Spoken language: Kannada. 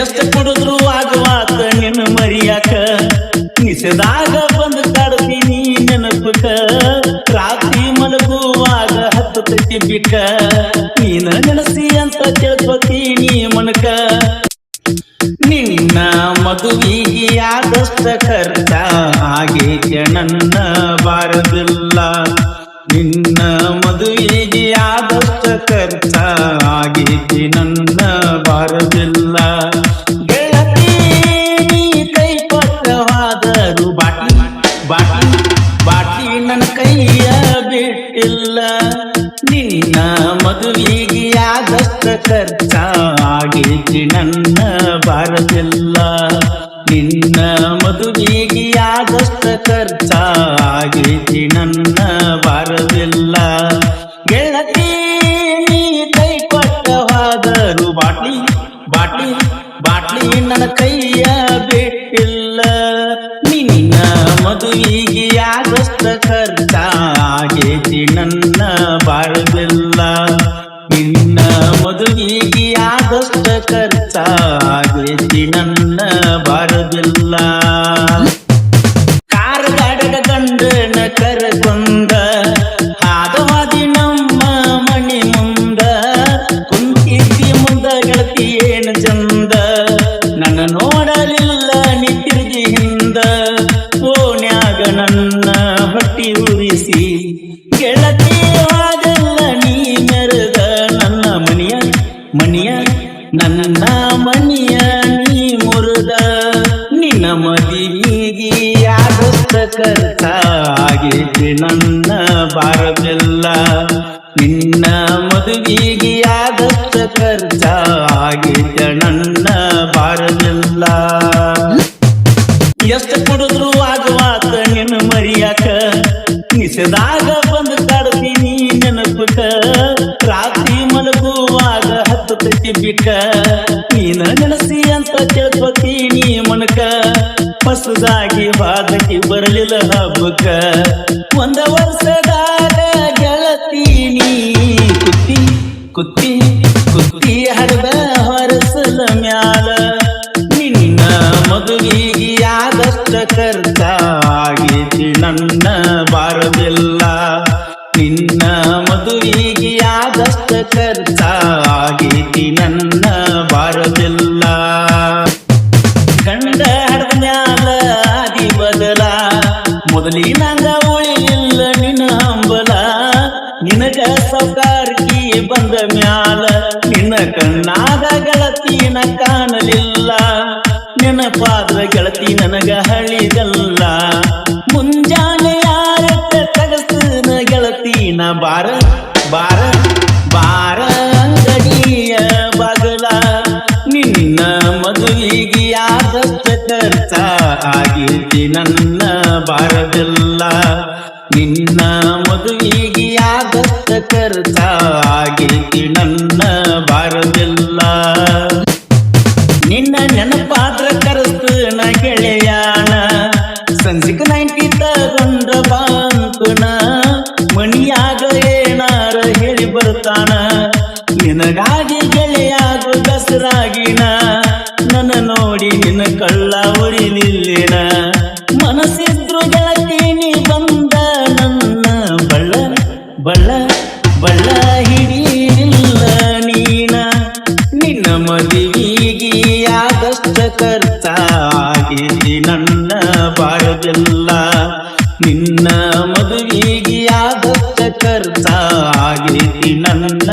ಎಷ್ಟ ಕುಡಿದ್ರು ಆಗುವಾತ ನಿನ್ನ ಮರಿಯಾಕ. ನಿಸದಾಗ ಬಂದು ಕಾಡ್ತೀನಿ ನೆನಪಕ ರಾತ್ರಿ ಮಲಗುವಾಗ ಹತ್ತು ತಟ್ಟಿ ಬಿಟ್ಟ. ನೀನ ನೆನಸಿ ಅಂತ ಕೇಳ್ಕೊತೀನಿ ಮನಕ. ನಿನ್ನ ಮದುವಿಗೆ ಆದಷ್ಟ ಖರ್ಚ ಹಾಗೆ ನನ್ನ ಬಾರದಿಲ್ಲ ನಿನ್ನ ಮದುವೆಗೆ ಆದಷ್ಟ ಖರ್ಚ ಆಗೇಕೆ ನನ್ನ ನಿನ್ನ ಮದುವೆಗೆ ಆದಷ್ಟ ಖರ್ಚ ಆಗೇತಿ ನನ್ನ ಭಾರತೆಲ್ಲ ನಿನ್ನ ಮದುವೆಗೆ ಆದಷ್ಟ ಖರ್ಚ ಆಗೇತಿ ನನ್ನ ಬಾರದಿಲ್ಲ. ಮದುವೆಗೆ ಆದಷ್ಟ ಖರ್ಚ ಆಗೇತಿ ನನ್ನ ಬಾಳದೆಲ್ಲ ನಿನ್ನ ಮದುವಿಗೆ ಆದಷ್ಟ ಖರ್ಚ ಆಗೇತಿ ನನ್ನ ಬಾಳದೆಲ್ಲ ಕಾರ್ ಗಾಡದ ಗಂಡನ ಕರಕೊಂಡ ಹಾದವಾದಿ ನಮ್ಮ ಮಣಿ ಮುಂದ, ಕುಂತಿದ್ದಿ ಮುಂದ ಗೆಳತಿ ಏನು ಚಂದ ಹೊಟ್ಟಿ ಉರಿಸಿ, ಗೆಳತಿ ನೀ ಮೆರೆದ ನನ್ನ ಮನಿಯ ಮನಿಯ, ನನ್ನ ಮನಿಯ ನೀ ಮುರಿದ. ನಿನ್ನ ಮದಿಗೆ ಆದಷ್ಟ ಖರ್ಚ ಆಗೇತಿ ನನ್ನ ಬಾರದೆಲ್ಲ ನಿನ್ನ ಮದುವೆಗೆ ಆದಷ್ಟ ಖರ್ಚ ಆಗಿದ್ದ ನನ್ನ ಬಾರದಿಲ್ಲ ಬಿಕ್ಕ ನೀನ ನೆನಸಿ ಅಂತ ತಿಳ್ಕೊತೀನಿ ಮನಕ ಹೊಸದಾಗಿ ಬಾದಕಿ ಬರಲಿಲ್ಲ ಹಬ್ಬಕ್ಕ ಒಂದ ವರ್ಷದಾಗ ಗೆಳತೀನಿ ಕುತ್ತಿ ಕುತ್ತಿ ಕುತ್ತಿ ಹರಿದ ಹೊರಸಲ ಮ್ಯಾಲ. ನಿನ್ನ ಮದುವೆಗೆ ಆದಷ್ಟ ಕರ್ತ ಆಗೇತಿ ನನ್ನ ಬಾರದಿಲ್ಲ ನಿನ್ನ ಮದುವೆಗೆ ಆದಷ್ಟ ಖರ್ಚ ಆಗೇತಿ ನನ್ನ ಬಾರದಿಲ್ಲ ಕಂಡ ಹಡದ ಮ್ಯಾಲ ಆದಿ ಬದಲ. ಮೊದಲಿನಂಗ ಉಳಿಲಿಲ್ಲ ನಿನ್ನ ಅಂಬಲ. ನಿನಗ ಸೌಕಾರಕ್ಕೆ ಬಂದ ಮ್ಯಾಲ. ನಿನ್ನ ಕಣ್ಣಾಗ ಗೆಳತಿನ ಕಾಣಲಿಲ್ಲ. ನೆನಪಾದ್ರ ಗೆಳತಿ ನನಗ ಹಳಿದಲ್ಲ ನಿನ್ನ ಮದುವೆಗೆ ಆದಷ್ಟ ಕರ್ತ ಆಗೇತಿ ನನ್ನ ಬಾರದಿಲ್ಲ ನಿನ್ನ ನೆನಪಾದ್ರ ಕರೆಸ್ತನ ಗೆಳೆಯಾನ. ಸಂಜಿಕ ನೈಂಟಿ ತಗೊಂಡ ಬಾಂತುನ ಮಣಿಯಾಗ ಏನಾರ ಹೇಳಿ ಬರ್ತಾನ. ನಿನಗಾಗಿ ಗೆಳೆಯಾಗು ದಸರಾಗಿನ ನನ್ನ ನೋಡಿ ನಿನ್ನ ಕಳ್ಳ ಹೊಡಿಲಿಲ್ಲೇನ ಮನಸ್ಸಿದ್ರು ಗೆಳತೀನಿ ಬಂದ ಬಳ್ಳ ಹಿಡಿಲಿಲ್ಲ ನೀನ. ನಿನ್ನ ಮದುವೆಗೆ ಆದಷ್ಟ ಕರ್ತ ಆಗೇತಿ ನನ್ನ ಬಾಳದಿಲ್ಲ ನಿನ್ನ ಮದುವೆಗೆ ಆದಷ್ಟ ಕರ್ತ ಆಗೇತಿ ನನ್ನ